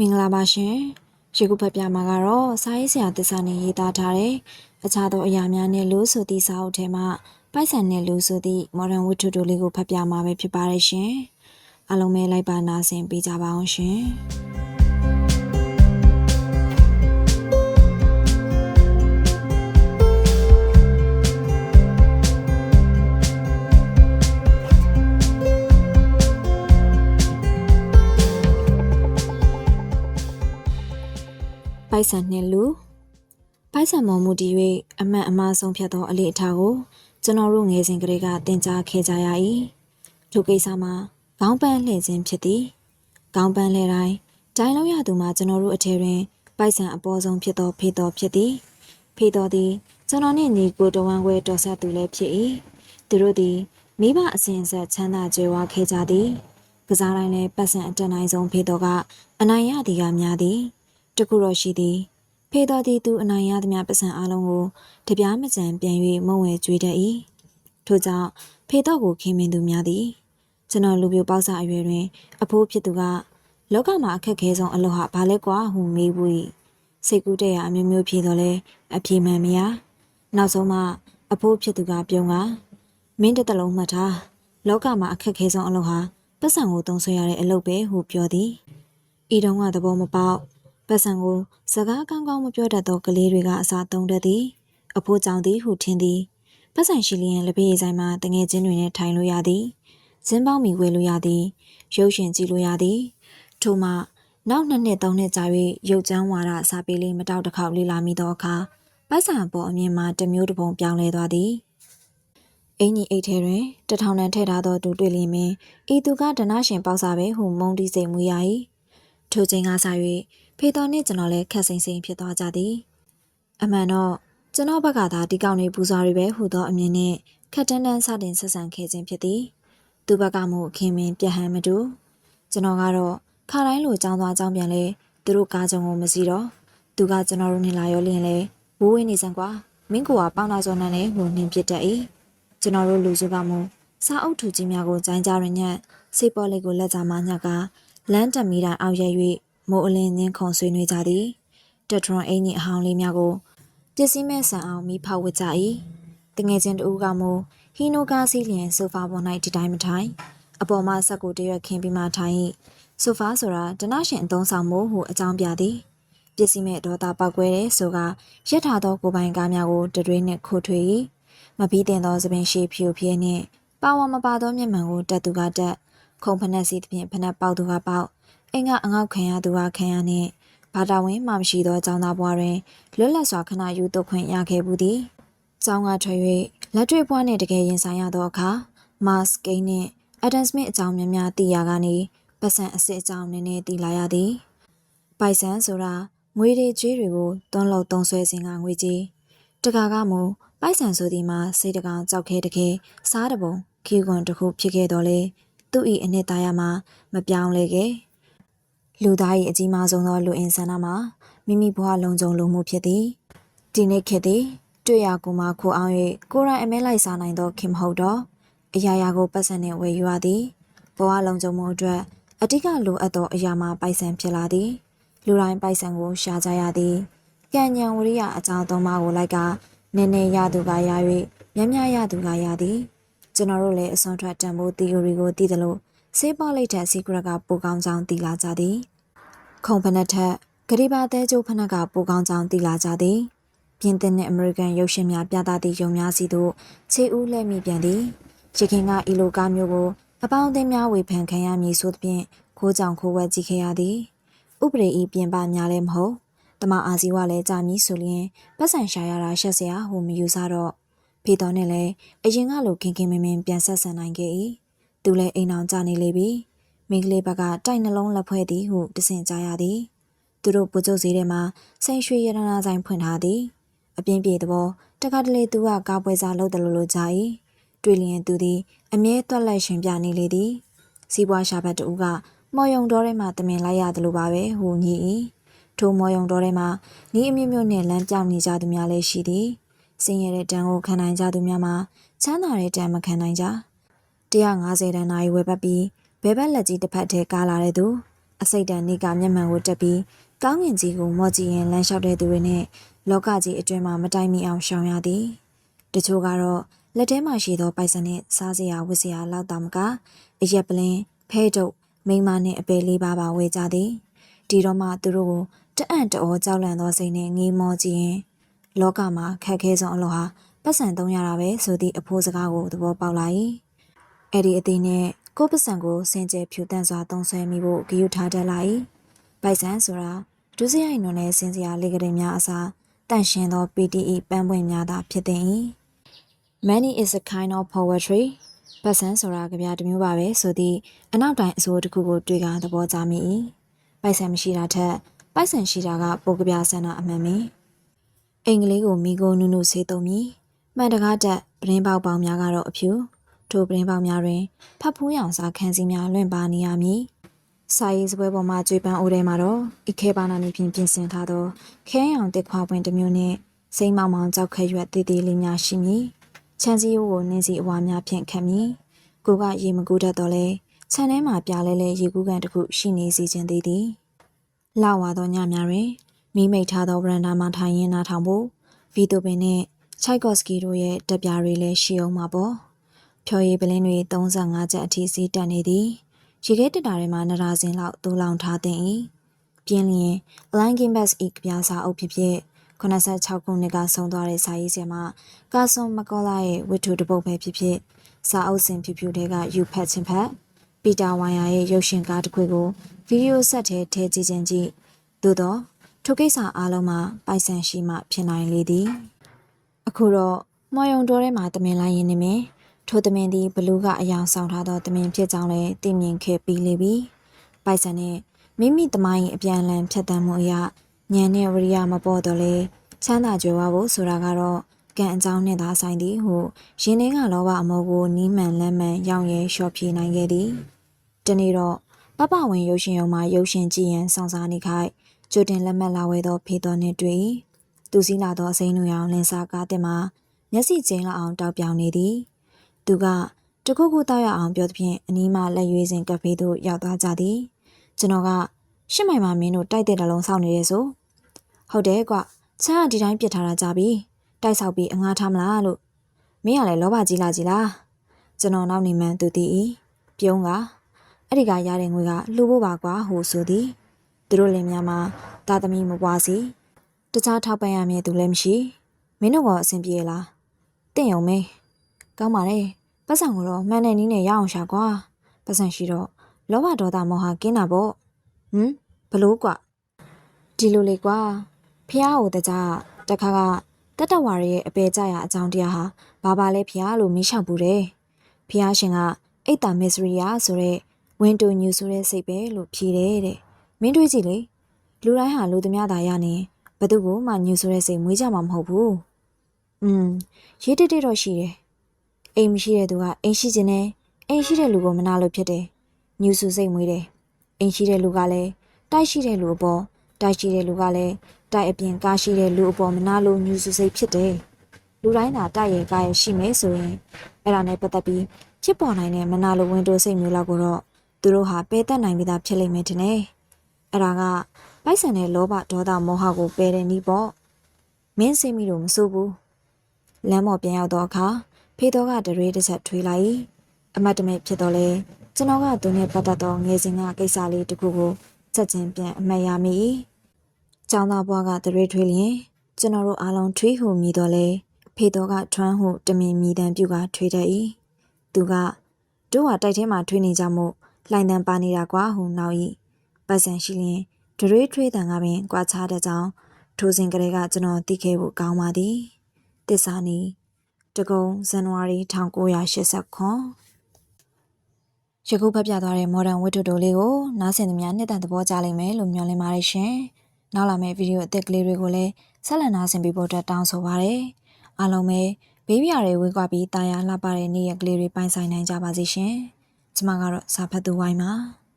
မင်္ဂလာပါရှင်ရေခုဖတ်ပြမှာကတော့စာရေးဆရာတစ္ဆာနဲ့ရေးသားထားတဲ့အခြားသောအရာများနဲ့လို့ဆိုသည့်စာအုပ်ထဲမှာပိုက်ဆံနဲ့လို့ဆိုသည့် modern ဝတ္ထုတို့လေးကိုဖတ်ပြမှာပဲဖြစ်ပါတယ်ရှင်အားလုံးပဲလိုက်ပါနာဆင်ပေးကြပါအောင်ရှင် ပိုက်ဆံနှင့်လူပိုက်ဆံမော်မှုတည်၍အမှန်အမှားဆုံးဖြတ်သောအလေးအထားကိုကျွန်တော်တို့ငယ်စဉ်ကလေးကသင်ကြားခဲ့ကြရ၏ထိုကိစ္စမှာခေါင်းပန်းလှည့်ခြင်းဖြစ်သည်ခေါင်းပန်းလှည့်တိုင်းတိုင်လုံးရသူမှာကျွန်တော်တို့အထည်တွင်ပိုက်ဆံအပေါ်ဆုံးဖြစ်သောဖေတော်ဖြစ်သည်ဖေတော်သည်ကျွန်တော်နှင့်ညီကိုတဝမ်းခွဲတော်ဆက်သူလည်းဖြစ်၏သူတို့သည်မိဘအစဉ်အဆက်ချမ်းသာကြွယ်ဝခဲ့ကြသည်ကစားတိုင်းလည်းပတ်စံအတက်နိုင်ဆုံးဖေတော်ကအနိုင်ရသည်ကများသည် တခုတော့ရှိသည်ဖေတော်သည်သူအနိုင်ရသမျှပစံအလုံးကိုတပြားမကြံပြန်၍မုံဝဲကြွေးတတ်၏ထို့ကြောင့်ဖေတော်ကိုခင်မင်သူများသည်ကျွန်တော်လူပြိုပေါက်စာအရွယ်တွင် အဖိုးဖြစ်သူကလောကမှာအခက်ခဲဆုံးအလုပ်ဟာဘာလဲကွာဟုမေးဘူး၏စိတ်ကူးတဲ့ရအမျိုးမျိုးဖြေတော့လဲအပြေမှန်မရနောက်ဆုံးမှအဖိုးဖြစ်သူကပြုံးကမင်းတစ်တလုံးမှတ်ထားလောကမှာအခက်ခဲဆုံးအလုပ်ဟာပတ်စံကိုသုံးဆွဲရတဲ့အလုပ်ပဲဟုပြောသည်ဤတုန်းကသဘောမပေါက် ပတ်စံကိုစကားကောင်းကောင်းမပြောတတ်သောကလေးတွေကအစာသုံးတတ်သည်အဖိုးကြောင့်သည်ဟုထင်သည်ပတ်စံရှိလျင်လက်ဖေးဆိုင်မှာတငယ်ချင်းတွေနဲ့ထိုင်လို့ရသည်ဇင်းပေါင်းမီဝဲလို့ရသည်ရုပ်ရှင်ကြည့်လို့ရသည်ထို့မှနောက်နှစ်နှစ်သုံးနှစ်ကြာ၍ရုပ်ချမ်းဝါဒစာပေလေးမတောက်တစ်ခေါက်လေးလာမိသောအခါပိုက်ဆံပေါ်အမြင်မှာတစ်မျိုးတစ်ပုံပြောင်းလဲသွားသည်အင်းကြီးအိတ်ထဲတွင်တထောင်တန်ထည့်ထားသောသူတွေ့လျင်ပင်ဤသူကဒနာရှင်ပေါက်စာပဲဟုမုံတီးစိတ်မူရ၏ထိုချိန်ကစ၍ ဖေတော်နှင့်ကျွန်တော်လည်းခက်စိမ့်စိမ့်ဖြစ်သွားကြသည်အမှန်တော့ကျွန်တော်ဘက်ကသာဒီကောင်တွေပူဇော်တွေပဲဟူသောအမြင်နဲ့ခက်တန်းတန်းစတင်ဆက်ဆံခဲ့ခြင်းဖြစ်သည်သူဘက်ကမှခင်မင်ပြဟန်မတူကျွန်တော်ကတော့ခါတိုင်းလိုကြောင်းသွားကြောင်းပြန်လဲသူတို့ကားကြုံကိုမစီတော့သူကကျွန်တော်တို့နေလာရောလင်းလဲဝိုးဝင်းနေစမ်းကွာမင်းကပေါင်းလာစောနန်းနဲ့ဟိုနှင်းပြစ်တတ်၏ကျွန်တော်တို့လူစုကမှစာအုပ်ထူကြီးများကိုကြိုင်းကြရညက်စိတ်ပေါ်လေးကိုလက်ကြမှာညက်ကလမ်းတက်မီတိုင်းအောက်ရဲ၍ မိုးအလင်းငင်းခုန်ဆွေးနွေးကြသည်တက်ထရွန်အင်ကြီးအဟောင်းလေးများကိုပစ္စည်းမဲ့ဆန်အောင်မိဖောက်ဝစ်ကြ၏တငယ်ချင်းတူကမူဟီနိုကားစီးလျင်ဆိုဖာပေါ်၌ဒီတိုင်းမထိုင်အပေါ်မှဆက်ကိုတရွက်ခင်းပြီးမှထိုင်၏ဆိုဖာဆိုတာတနရှင်အသုံးဆောင်မို့ဟုအကြောင်းပြသည်ပစ္စည်းမဲ့ဒေါသပောက်ကွဲတဲ့ဆိုကရက်ထားသောကိုပိုင်ကားများကိုတရွေးနှင့်ခိုးထွေ၏မပြီးတင်သောသပင်ရှိဖြူဖြဲနှင့်ပါဝါမပါသောမျက်မှန်ကိုတက်သူကတက်ခုံဖနက်စီသဖြင့်ဖနက်ပေါက်သူကပေါက် အိမ်ကအငေါက်ခံရသူကခံရနှင့်ဘာတာဝင်မှမရှိသောចောင်းသားဘွားတွင်လွတ်လပ်စွာခဏယူသွခွင့်ရခဲ့ဘူးသည်။ចောင်းကထွက်၍လက်တွေ့ဘွားနှင့်တကယ်ရင်ဆိုင်ရသောအခါမတ်ကိန်းနှင့်အဒမ်စမစ်အကြောင်းများများသိရကနေပတ်စံအစ်စ်အကြောင်းနည်းနည်းသိလာရသည်။ပိုက်ဆံဆိုတာငွေတွေကြေးတွေကိုသွန်းလို့သုံးဆွဲစဉ်ကငွေကြေးတကာကမူပိုက်ဆံဆိုသည်မှာစိတ်တကောင်ကြောက်ခဲတခဲစားတပုံခီးကွန်တစ်ခုဖြစ်ခဲ့တော့လေသူ့ဤအနှစ်သားရမှာမပြောင်းလဲခဲ့။ လူသား၏အကြီးမားဆုံးသောလူအင်ဆန္ဒမှာမိမိဘဝလုံးစုံလိုမှုဖြစ်သည်ဒီနေ့ခေတ်သည်တွေ့ရကိုမှခိုအောင်၍ကိုရိုင်းအမဲလိုက်စားနိုင်သောခင်မဟုတ်တော့အရာရာကိုပတ်စံနှင့်ဝယ်ယူရသည်ဘဝလုံးစုံမှုအတွက်အတိကလိုအပ်သောအရာမှာပိုက်ဆံဖြစ်လာသည်လူတိုင်းပိုက်ဆံကိုရှာကြရသည်ကံဉဏ်ဝရိယအကြောင်းသုံးပါးကိုလိုက်ကနည်းနည်းရသူကရ၍များများရသူကရသည်ကျွန်တော်တို့လည်းအစွန်ထွက်တန်ဖိုး theory ကိုသိသလို ဆေးပေါလိတ်ထက် secret ကပိုကောင်းကြောင်းသိလာကြသည်ခုံဖနက်ထက်ဂရိပါသေးကျိုးဖနက်ကပိုကောင်းကြောင်းသိလာကြသည်ပြင်သစ်နှင့်အမေရိကန်ရုပ်ရှင်များပြသသည့်ယုံများစီသို့ခြေဦးလက်မိပြန်သည်ရခင်ကအီလိုကားမျိုးကိုအပေါင်းအသင်းများဝေဖန်ခံရမည်ဆိုသဖြင့်ခိုးကြောင်ခိုးဝဲကြည့်ခဲ့ရသည်ဥပဒေဤပြင်ပများလည်းမဟုတ်တမအာဇီဝလည်းကြာမည်ဆိုလျင်ပတ်စံရှာရတာရှက်စရာဟိုမယူဆတော့ဖေတော်နဲ့လည်းအရင်ကလိုခင်ခင်မင်မင်ပြန်ဆက်ဆံနိုင်ခဲ့၏ သူလည်းအိမ်အောင်ကြနေလေပြီမိန်းကလေးဘက်ကတိုက်နှလုံးလက်ဖွဲ့သည်ဟုတဆင်ကြရသည်သူတို့ပူကျုပ်စည်းထဲမှာစိန်ရွှေရတနာဆိုင်ဖွင့်ထားသည်အပြင်းပြေသဘောတခါတလေသူကကားပွဲစားလုပ်တယ်လို့လို့ကြား၏တွေ့လျင်သူသည်အမြဲတွက်လက်ရှင်ပြနေလေသည်စီးပွားရှာဘတ်တူကမော်ယုံတော်ထဲမှာတမင်လိုက်ရတယ်လို့ပါပဲဟူညီ၏ထိုမော်ယုံတော်ထဲမှာနီးအမျိုးမျိုးနဲ့လမ်းပြောင်းနေကြသူများလည်းရှိသည်စင်ရတဲ့တန်ကိုခံနိုင်ကြသူများမှာချမ်းသာတဲ့တန်မခံနိုင်ကြ 150တန်နိုင်ဝယ်ပတ်ပြီးဘဲဘက်လက်ကြီးတစ်ဖက်ထဲကားလာတဲ့သူအစိတ်တန်နေကမျက်မှန်ကိုတက်ပြီးကောင်းငင်ကြီးကိုမော့ကြည့်ရင်လမ်းလျှောက်တဲ့သူတွေနဲ့လောကကြီးအတွင်းမှာမတိုင်မီအောင်ရှောင်ရသည်တချို့ကတော့လက်ထဲမှာရှိသောပိုက်ဆံနဲ့စားစရာဝတ်စရာလောက်တာမကအရက်ပလင်းဖဲတုပ်မိန်းမနဲ့အပယ်လေးပါးပါဝေကြသည်ဒီတော့မှသူတို့ကိုတအံ့တောကြောက်လန့်သောစိတ်နဲ့ငေးမောကြည့်ရင်လောကမှာခက်ခဲဆုံးအလို့ဟာပတ်စံသုံးရတာပဲဆိုသည့်အဖိုးစကားကိုသဘောပေါက်လာ၏ အဲ့ဒီအသေးနဲ့ကိုယ့်ပတ်စံကိုစင်ကြယ်ဖြူတန့်စွာသုံးဆွဲမိဖို့ဂရုထားတတ်လာ၏ပိုက်ဆံဆိုတာဒုစရိုက်နွန်နဲ့စင်စရာလေကလေးများအစားတန့်ရှင်းသော PTE ပန်းပွင့်များသာဖြစ်သည်။ Money is a kind of poetry ပတ်စံဆိုတာကြပြတစ်မျိုးပါပဲဆိုသည့်အနောက်တိုင်းအစိုးတစ်ခုကိုတွေ့ကသဘောကျမိ၏ပိုက်ဆံမရှိတာထက်ပိုက်ဆံရှိတာကပိုကြပြဆန္ဒအမှန်ပင်အင်္ဂလိပ်ကိုမိကိုနုနုဆေးသုံးပြီးမှန်တကားတက်ပရင်းပေါက်ပေါင်းများကတော့အဖြူ ထိုပရင်းပေါက်များတွင်ဖတ်ဖူးရောင်စာခန်းစည်းများလွင့်ပါနေရမည်စာရေးစပွဲပေါ်မှာကြွေပန်းအိုးထဲမှာတော့ဤခဲပါနာနေဖြင့်ပြင်ဆင်ထားသောခဲရောင်တစ်ခွာပွင့်တစ်မျိုးနှင့်စိမ့်မောင်မောင်ကြောက်ခဲရွက်တည်တည်လေးများရှိမည်ချမ်းစည်းရိုးကိုနင်းစီအဝါများဖြင့်ခတ်မည်ကိုကရေမကူတတ်တော့လဲခြံထဲမှာပြားလဲလဲရေကူးကန်တစ်ခုရှိနေစီခြင်းသေးသည်လာဝါသောညများတွင်မိမိတ်ထားသောဗရန်ဒါမှာထိုင်ရင်းနားထောင်ဖို့ဗီတိုပင်နှင့်ချိုက်ကော့စကီတို့ရဲ့တက်ပြားတွေလည်းရှိအောင်ပါပေါ့ ဖြော်ရည်ပလင်းတွေ35ချက်အထိစီးတက်နေသည်ရေခဲတက်တာတွေမှာနရာစင်လောက်တူလောင်ထားတဲ့၏ပြင်းလျင် Blanking Bass ဤကြပြစာအုပ်ဖြစ်ဖြစ်86ခုနှစ်ကဆုံးသွားတဲ့စာရေးဆရာမကာဆွန်မကောလာရဲ့ဝတ္ထုတစ်ပုဒ်ပဲဖြစ်ဖြစ်စာအုပ်စဉ်ဖြူဖြူတွေကယူဖတ်ခြင်းဖတ်ပီတာဝိုင်ယာရဲ့ရုပ်ရှင်ကားတစ်ခွေကိုဗီဒီယိုဆက်ထဲထည့်ကြည့်ခြင်းကြည့်သို့တော့ထိုကိစ္စအားလုံးမှာပိုက်ဆံရှိမှဖြစ်နိုင်လေသည် အခုတော့မော်ယုံတော်ထဲမှာတမင်လိုက်ရင်းနေမယ် ထိုတမင်သည်ဘလူးကအယောင်ဆောင်ထားသောတမင်ဖြစ်ကြောင်းလည်းသိမြင်ခဲ့ပြီးလေပြီပိုက်ဆံနဲ့မိမိတမိုင်းအပြန်အလှန်ဖြတ်တန်းမှုအရာညံနဲ့ဝရိယမပေါ်တော့လေချမ်းသာကြွယ်ဝဖို့ဆိုတာကတော့ကံအကြောင်းနဲ့သာဆိုင်သည်ဟုရင်းနှင်းကလောဘအမောကိုနီးမှန်လမ်းမှန်ရောင်ရဲလျှော့ပြေးနိုင်ခဲ့သည်တနေ့တော့ပပဝင်ရုပ်ရှင်ရုံမှာရုပ်ရှင်ကြည့်ရန်စောင့်စားနေခိုက်ကြိုတင်လက်မှတ်လာဝဲသောဖေတော်နှင့်တွေ့သူစည်းလာသောအစိမ်းနူရောင်လင်းစားကားတင်မှာမျက်စိကျင်းလောက်အောင်တောက်ပြောင်နေသည် သူကတခုခုတောက်ရအောင်ပြောသဖြင့်အနီးမှလက်ရွေးစဉ်ကဖေးသို့ရောက်သွားကြသည်ကျွန်တော်ကရှစ်မိုင်မှာမင်းတို့တိုက်တဲ့တလုံးစောင့်နေရဲဆိုဟုတ်တယ်ကွချမ်းကဒီတိုင်းပြစ်ထားတာကြပြီတိုက်ဆောက်ပြီးအငားထားမလားလို့မင်းကလည်းလောဘကြီးလာကြီးလားကျွန်တော်နောက်နေမှန်းသူသိ၏ပြုံးကအဲ့ဒီကရတဲ့ငွေကလှူဖို့ပါကွာဟိုဆိုသည်သူတို့လင်များမှာတာသမီမပွားစီတခြားထောက်ပံ့ရမည်သူလည်းမရှိမင်းတို့ကအဆင်ပြေလားတင့်ရုံမေးကောင်းပါလေ ပတ်စံကိုတော့မှန်တဲ့နည်းနဲ့ရအောင်ရှာကွာပတ်စံရှိတော့လောဘဒေါသမောဟကင်းတာပေါ့ဟမ်ဘလို့ကွဒီလိုလေကွာဖះဟိုတကြတခါကတတဝါရရဲ့အပေကြရအကြောင်းတရားဟာဘာပါလဲဖះလို့မေးလျှောက်ဘူးတယ်ဖះရှင်ကအိတ်တာမစ္စရီယာဆိုတဲ့ဝင်းတိုညူဆိုတဲ့စိတ်ပဲလို့ဖြေတယ်တဲ့မင်းတွေးကြည့်လေလူတိုင်းဟာလူသမျှသာရနေဘသူကိုမှညူဆိုတဲ့စိတ်မွေးကြမှာမဟုတ်ဘူးอืมရေးတက်တက်တော့ရှိတယ် အိမ်မရှိတဲ့သူကအိမ်ရှိခြင်းနဲ့အိမ်ရှိတဲ့လူကိုမနာလို့ဖြစ်တယ်ညူဆူစိတ်မွေးတယ်အိမ်ရှိတဲ့လူကလည်းတိုက်ရှိတဲ့လူအပေါ်တိုက်ရှိတဲ့လူကလည်းတိုက်အပြင်ကားရှိတဲ့လူအပေါ်မနာလို့ညူဆူစိတ်ဖြစ်တယ်လူတိုင်းသာတိုက်ရဲ့ကားရဲ့ရှိမယ်ဆိုရင်အဲ့ဒါနဲ့ပတ်သက်ပြီးဖြစ်ပေါ်နိုင်တဲ့မနာလိုဝင်တိုးစိတ်မျိုးလောက်ကိုတော့သူတို့ဟာပယ်တတ်နိုင်ပြီးသားဖြစ်လိမ့်မယ်ထင်တယ်အဲ့ဒါကပိုက်ဆံတဲ့လောဘဒေါသမောဟကိုပယ်တဲ့နည်းပေါ့မင်းစိတ်မိလို့မစိုးဘူးလမ်းပေါ်ပြန်ရောက်တော့အခါ ဖေတော်ကတရေတစ်ချက်ထွေးလိုက်အမတ်တမဲ့ဖြစ်တော့လေကျွန်တော်ကသူနဲ့ပတ်သက်သောငယ်စဉ်ကကိစ္စလေးတခုကိုချက်ချင်းပြန်အမှတ်ရမိ။ကျောင်းသားဘွားကတရေထွေးလျင်ကျွန်တော်တို့အားလုံးထွေးဟုမြည်တော့လေဖေတော်ကထွန်းဟုတမင်မြည်တမ်းပြုကထွေးတတ်၏။သူကတို့ဟာတိုက်ထဲမှာထွေးနေကြမှုလှိုင်တန်ပါနေတာကွာဟုနောက်၏ပတ်စံရှိလျင်ဒရေထွေးတန်ကပင်ကြွားချတဲ့ကြောင်းထိုစဉ်ကလေးကကျွန်တော်သိခဲ့ဖို့ကောင်းပါသည်။တစ္ဆာနီ တကုံဇန်နဝါရီ1989ယခုဖတ်ပြသွားတဲ့ modern ဝတ္ထုတိုလေးကိုနားဆင်သူများနှစ်သက်သဘောကျလိမ့်မယ်လို့မျှော်လင့်ပါတယ်ရှင်။နောက်လာမယ့်ဗီဒီယိုအသစ်ကလေးတွေကိုလည်းဆက်လက်နားဆင်ပေးဖို့အတွက်တောင်းဆိုပါရစေ။အားလုံးပဲဘေးပြားတွေဝေးကွာပြီးတာယာလှပတဲ့နေ့ရက်ကလေးတွေပိုင်ဆိုင်နိုင်ကြပါစေရှင်။ကျွန်မကတော့စာဖတ်သူဝိုင်းပါ။